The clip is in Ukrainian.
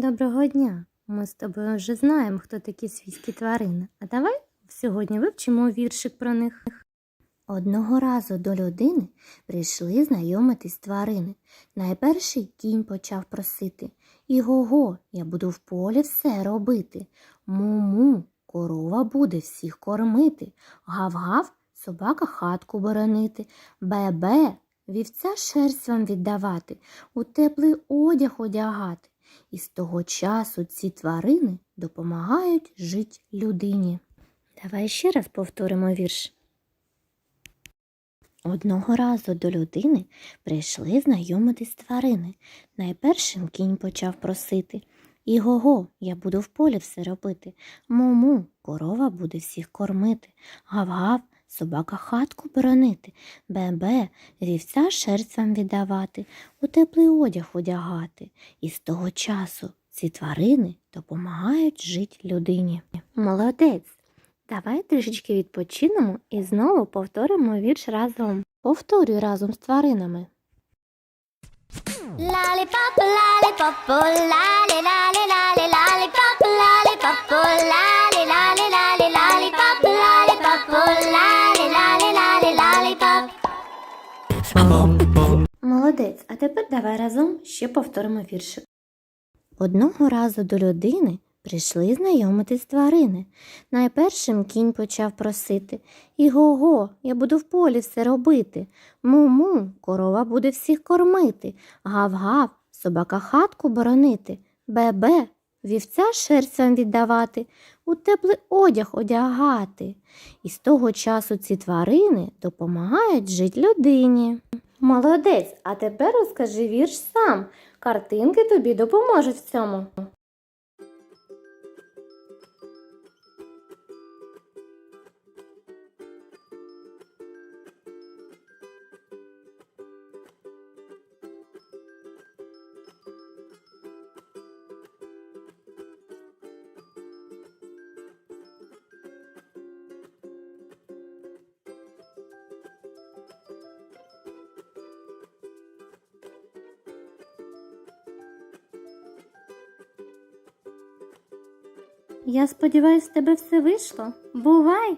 Доброго дня! Ми з тобою вже знаємо, хто такі свійські тварини. А давай сьогодні вивчимо віршик про них. Одного разу до людини прийшли знайомитись тварини. Найперший кінь почав просити. Іго-го, я буду в полі все робити. Му-му, корова буде всіх кормити. Гав-гав, собака хатку боронити. Бе-бе, вівця шерсть вам віддавати, у теплий одяг одягати. І з того часу ці тварини допомагають жити людині. Давай ще раз повторимо вірш. Одного разу до людини прийшли знайомитись тварини. Найпершим кінь почав просити. Іго-го, я буду в полі все робити. Му-му, корова буде всіх кормити. Гав-гав, собака хатку боронити. Бе-бе, вівця шерсть вам віддавати, у теплий одяг одягати. І з того часу ці тварини допомагають жити людині. Молодець! Давай трішечки відпочинемо і знову повторимо вірш разом. Повторюй разом з тваринами. Lollipop, lollipop, lolly, Молодець, а тепер давай разом ще повторимо віршик. Одного разу до людини прийшли знайомитись тварини. Найпершим кінь почав просити Іго-го, я буду в полі все робити. Му-му, корова буде всіх кормити. Гав-гав, собака хатку боронити. Бе-бе, вівця шерсть вам віддавати, у теплий одяг одягати. І з того часу ці тварини допомагають жити людині. Молодець, а тепер розкажи вірш сам. Картинки тобі допоможуть в цьому. Я сподіваюся, в тебе все вийшло. Бувай!